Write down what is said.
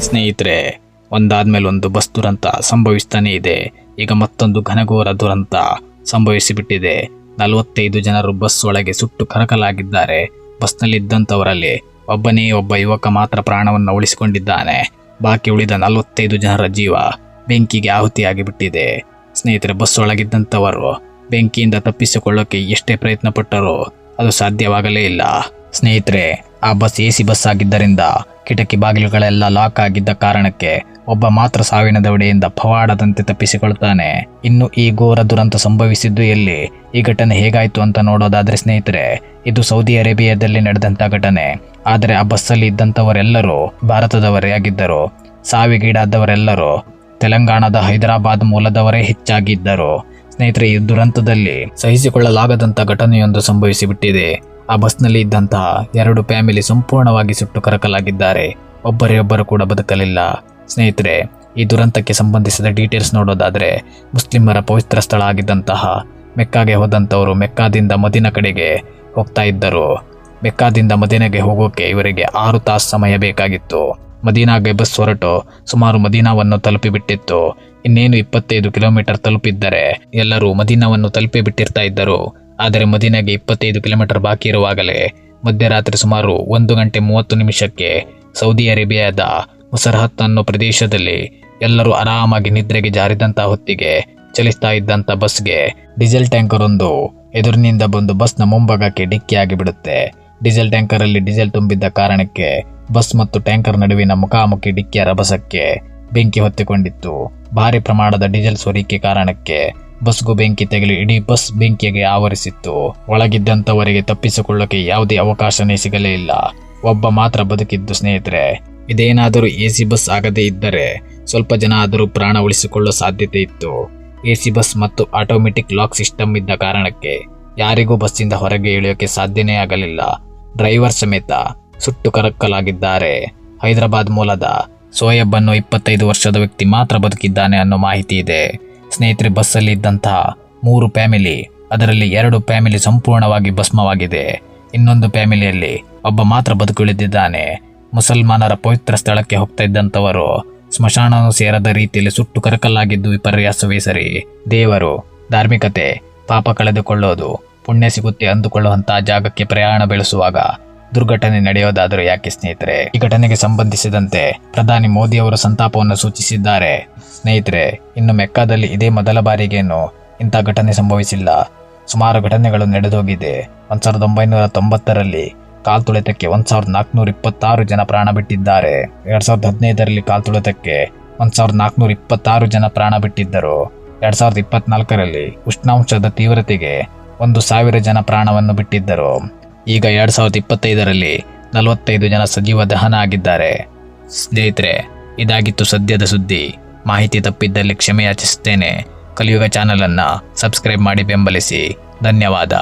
ಸ್ನೇಹಿತರೆ, ಒಂದಾದ್ಮೇಲೆ ಒಂದು ಬಸ್ ದುರಂತ ಸಂಭವಿಸ್ತಾನೇ ಇದೆ. ಈಗ ಮತ್ತೊಂದು ಘನಘೋರ ದುರಂತ ಸಂಭವಿಸಿಬಿಟ್ಟಿದೆ. ನಲವತ್ತೈದು ಜನರು ಬಸ್ ಒಳಗೆ ಸುಟ್ಟು ಕರಕಲಾಗಿದ್ದಾರೆ. ಬಸ್ನಲ್ಲಿದ್ದಂಥವರಲ್ಲಿ ಒಬ್ಬನೇ ಒಬ್ಬ ಯುವಕ ಮಾತ್ರ ಪ್ರಾಣವನ್ನು ಉಳಿಸಿಕೊಂಡಿದ್ದಾನೆ. ಬಾಕಿ ಉಳಿದ ನಲವತ್ತೈದು ಜನರ ಜೀವ ಬೆಂಕಿಗೆ ಆಹುತಿಯಾಗಿ ಬಿಟ್ಟಿದೆ ಸ್ನೇಹಿತರೆ, ಬಸ್ ಒಳಗಿದ್ದಂಥವರು ಬೆಂಕಿಯಿಂದ ತಪ್ಪಿಸಿಕೊಳ್ಳೋಕೆ ಎಷ್ಟೇ ಪ್ರಯತ್ನ ಪಟ್ಟರೂ ಅದು ಸಾಧ್ಯವಾಗಲೇ ಇಲ್ಲ. ಸ್ನೇಹಿತರೆ, ಆ ಬಸ್ ಎ ಸಿ ಬಸ್ ಆಗಿದ್ದರಿಂದ ಕಿಟಕಿ ಬಾಗಿಲುಗಳೆಲ್ಲ ಲಾಕ್ ಆಗಿದ್ದ ಕಾರಣಕ್ಕೆ ಒಬ್ಬ ಮಾತ್ರ ಸಾವಿನ ದವಡೆಯಿಂದ ಪವಾಡದಂತೆ ತಪ್ಪಿಸಿಕೊಳ್ತಾನೆ. ಇನ್ನು ಈ ಘೋರ ದುರಂತ ಸಂಭವಿಸಿದ್ದು ಎಲ್ಲಿ? ಈ ಘಟನೆ ಹೇಗಾಯ್ತು ಅಂತ ನೋಡೋದಾದ್ರೆ ಸ್ನೇಹಿತರೆ, ಇದು ಸೌದಿ ಅರೇಬಿಯಾದಲ್ಲಿ ನಡೆದಂತ ಘಟನೆ. ಆದರೆ ಆ ಬಸ್ಸಲ್ಲಿ ಇದ್ದಂಥವರೆಲ್ಲರೂ ಭಾರತದವರೇ ಆಗಿದ್ದರು. ಸಾವಿಗೀಡಾದವರೆಲ್ಲರೂ ತೆಲಂಗಾಣದ ಹೈದರಾಬಾದ್ ಮೂಲದವರೇ ಹೆಚ್ಚಾಗಿದ್ದರು. ಸ್ನೇಹಿತರೆ, ಈ ದುರಂತದಲ್ಲಿ ಸಹಿಸಿಕೊಳ್ಳಲಾಗದಂತ ಘಟನೆಯೊಂದು ಸಂಭವಿಸಿಬಿಟ್ಟಿದೆ. ಆ ಬಸ್ನಲ್ಲಿ ಇದ್ದಂತಹ ಎರಡು ಫ್ಯಾಮಿಲಿ ಸಂಪೂರ್ಣವಾಗಿ ಸುಟ್ಟು ಕರಕಲಾಗಿದ್ದಾರೆ. ಒಬ್ಬರೇ ಒಬ್ಬರು ಕೂಡ ಬದುಕಲಿಲ್ಲ. ಸ್ನೇಹಿತರೆ, ಈ ದುರಂತಕ್ಕೆ ಸಂಬಂಧಿಸಿದ ಡೀಟೇಲ್ಸ್ ನೋಡೋದಾದ್ರೆ, ಮುಸ್ಲಿಮರ ಪವಿತ್ರ ಸ್ಥಳ ಆಗಿದ್ದಂತಹ ಮೆಕ್ಕಾಗೆ ಹೋದಂಥವರು ಮೆಕ್ಕಾದಿಂದ ಮದಿನ ಕಡೆಗೆ ಹೋಗ್ತಾ ಇದ್ದರು. ಮೆಕ್ಕಾದಿಂದ ಮದಿನಗೆ ಹೋಗೋಕೆ ಇವರಿಗೆ ಆರು ತಾಸು ಸಮಯ ಬೇಕಾಗಿತ್ತು. ಮದೀನಾಗೆ ಬಸ್ ಹೊರಟು ಸುಮಾರು ಮದೀನಾವನ್ನು ತಲುಪಿಬಿಟ್ಟಿತ್ತು. ಇನ್ನೇನು ಇಪ್ಪತ್ತೈದು ಕಿಲೋಮೀಟರ್ ತಲುಪಿದ್ದರೆ ಎಲ್ಲರೂ ಮದೀನಾವನ್ನು ತಲುಪಿ ಬಿಟ್ಟಿರ್ತಾ ಇದ್ದರು. ಆದರೆ ಮದೀನಾಗೆ ಇಪ್ಪತ್ತೈದು ಕಿಲೋಮೀಟರ್ ಬಾಕಿ ಇರುವಾಗಲೇ ಮಧ್ಯರಾತ್ರಿ ಸುಮಾರು ಒಂದು ಗಂಟೆ ಮೂವತ್ತು ನಿಮಿಷಕ್ಕೆ ಸೌದಿ ಅರೇಬಿಯಾದ ಮುಸರಹತ್ ಅನ್ನೋ ಪ್ರದೇಶದಲ್ಲಿ ಎಲ್ಲರೂ ಆರಾಮಾಗಿ ನಿದ್ರೆಗೆ ಜಾರಿದಂಥ ಹೊತ್ತಿಗೆ ಚಲಿಸ್ತಾ ಇದ್ದಂಥ ಬಸ್ಗೆ ಡೀಸೆಲ್ ಟ್ಯಾಂಕರ್ ಒಂದು ಎದುರಿನಿಂದ ಬಂದು ಬಸ್ನ ಮುಂಭಾಗಕ್ಕೆ ಡಿಕ್ಕಿಯಾಗಿ ಬಿಡುತ್ತೆ. ಡೀಸೆಲ್ ಟ್ಯಾಂಕರ್ ಅಲ್ಲಿ ಡೀಸೆಲ್ ತುಂಬಿದ್ದ ಕಾರಣಕ್ಕೆ ಬಸ್ ಮತ್ತು ಟ್ಯಾಂಕರ್ ನಡುವಿನ ಮುಖಾಮುಖಿ ಡಿಕ್ಕಿಯ ರಭಸಕ್ಕೆ ಬೆಂಕಿ ಹೊತ್ತಿಕೊಂಡಿತ್ತು. ಭಾರಿ ಪ್ರಮಾಣದ ಡೀಸೆಲ್ ಸೋರಿಕೆ ಕಾರಣಕ್ಕೆ ಬಸ್ಗೂ ಬೆಂಕಿ ತಗಲಿ ಇಡೀ ಬಸ್ ಬೆಂಕಿಗೆ ಆವರಿಸಿತ್ತು. ಒಳಗಿದ್ದಂಥವರಿಗೆ ತಪ್ಪಿಸಿಕೊಳ್ಳೋಕೆ ಯಾವುದೇ ಅವಕಾಶನೇ ಸಿಗಲೇ ಇಲ್ಲ. ಒಬ್ಬ ಮಾತ್ರ ಬದುಕಿದ್ದು ಸ್ನೇಹಿತರೆ. ಇದೇನಾದರೂ ಎ ಸಿ ಬಸ್ ಆಗದೇ ಇದ್ದರೆ ಸ್ವಲ್ಪ ಜನ ಆದರೂ ಪ್ರಾಣ ಉಳಿಸಿಕೊಳ್ಳೋ ಸಾಧ್ಯತೆ ಇತ್ತು. ಎ ಸಿ ಬಸ್ ಮತ್ತು ಆಟೋಮೆಟಿಕ್ ಲಾಕ್ ಸಿಸ್ಟಮ್ ಇದ್ದ ಕಾರಣಕ್ಕೆ ಯಾರಿಗೂ ಬಸ್ಸಿಂದ ಹೊರಗೆ ಇಳಿಯೋಕೆ ಸಾಧ್ಯನೇ ಆಗಲಿಲ್ಲ. ಡ್ರೈವರ್ ಸಮೇತ ಸುಟ್ಟು ಕರಕ್ಕಲಾಗಿದ್ದಾರೆ ಹೈದರಾಬಾದ್ ಮೂಲದ ಸೋಯಬ್ ಅನ್ನೋ ಇಪ್ಪತ್ತೈದು ವರ್ಷದ ವ್ಯಕ್ತಿ ಮಾತ್ರ ಬದುಕಿದ್ದಾನೆ ಅನ್ನೋ ಮಾಹಿತಿ ಇದೆ. ಸ್ನೇಹಿತರೆ, ಬಸ್ಸಲ್ಲಿ ಇದ್ದಂತಹ ಮೂರು ಫ್ಯಾಮಿಲಿ, ಅದರಲ್ಲಿ ಎರಡು ಫ್ಯಾಮಿಲಿ ಸಂಪೂರ್ಣವಾಗಿ ಭಸ್ಮವಾಗಿದೆ. ಇನ್ನೊಂದು ಫ್ಯಾಮಿಲಿಯಲ್ಲಿ ಒಬ್ಬ ಮಾತ್ರ ಬದುಕುಳಿದಿದ್ದಾನೆ. ಮುಸಲ್ಮಾನರ ಪವಿತ್ರ ಸ್ಥಳಕ್ಕೆ ಹೋಗ್ತಾ ಇದ್ದಂಥವರು ಸ್ಮಶಾನವನ್ನು ಸೇರದ ರೀತಿಯಲ್ಲಿ ಸುಟ್ಟು ಕರಕಲಾಗಿದ್ದು ವಿಪರ್ಯಾಸವೇ ಸರಿ. ದೇವರು, ಧಾರ್ಮಿಕತೆ, ಪಾಪ ಕಳೆದುಕೊಳ್ಳೋದು, ಪುಣ್ಯ ಸಿಗುತ್ತೆ ಅಂದುಕೊಳ್ಳುವಂತಹ ಜಾಗಕ್ಕೆ ಪ್ರಯಾಣ ಬೆಳೆಸುವಾಗ ದುರ್ಘಟನೆ ನಡೆಯೋದಾದರೂ ಯಾಕೆ ಸ್ನೇಹಿತರೆ? ಈ ಘಟನೆಗೆ ಸಂಬಂಧಿಸಿದಂತೆ ಪ್ರಧಾನಿ ಮೋದಿ ಅವರು ಸಂತಾಪವನ್ನು ಸೂಚಿಸಿದ್ದಾರೆ. ಸ್ನೇಹಿತರೆ, ಇನ್ನು ಮೆಕ್ಕಾದಲ್ಲಿ ಇದೇ ಮೊದಲ ಬಾರಿಗೇನು ಇಂಥ ಘಟನೆ ಸಂಭವಿಸಿಲ್ಲ. ಸುಮಾರು ಘಟನೆಗಳು ನಡೆದೋಗಿದೆ. ಒಂದು ಸಾವಿರದ ಒಂಬೈನೂರ ತೊಂಬತ್ತರಲ್ಲಿ ಕಾಲ್ತುಳಿತಕ್ಕೆ ಒಂದು ಸಾವಿರದ ನಾಲ್ಕುನೂರ ಇಪ್ಪತ್ತಾರು ಜನ ಪ್ರಾಣ ಬಿಟ್ಟಿದ್ದಾರೆ. ಎರಡ್ ಸಾವಿರದ ಹದಿನೈದರಲ್ಲಿ ಕಾಲ್ತುಳಿತಕ್ಕೆ ಒಂದು ಸಾವಿರದ ನಾಲ್ಕುನೂರ ಇಪ್ಪತ್ತಾರು ಜನ ಪ್ರಾಣ ಬಿಟ್ಟಿದ್ದರು. ಎರಡ್ ಸಾವಿರದ ಇಪ್ಪತ್ನಾಲ್ಕರಲ್ಲಿ ಉಷ್ಣಾಂಶದ ತೀವ್ರತೆಗೆ ಒಂದು ಸಾವಿರ ಜನ ಪ್ರಾಣವನ್ನು ಬಿಟ್ಟಿದ್ದರು. ಈಗ ಎರಡು ಸಾವಿರದ ಇಪ್ಪತ್ತೈದರಲ್ಲಿ ನಲವತ್ತೈದು ಜನ ಸಜೀವ ದಹನ ಆಗಿದ್ದಾರೆ. ಸ್ನೇಹಿತರೆ, ಇದಾಗಿತ್ತು ಸದ್ಯದ ಸುದ್ದಿ. ಮಾಹಿತಿ ತಪ್ಪಿದ್ದಲ್ಲಿ ಕ್ಷಮೆಯಾಚಿಸುತ್ತೇನೆ. ಕಲಿಯುಗ ಚಾನಲನ್ನು ಸಬ್ಸ್ಕ್ರೈಬ್ ಮಾಡಿ ಬೆಂಬಲಿಸಿ. ಧನ್ಯವಾದ.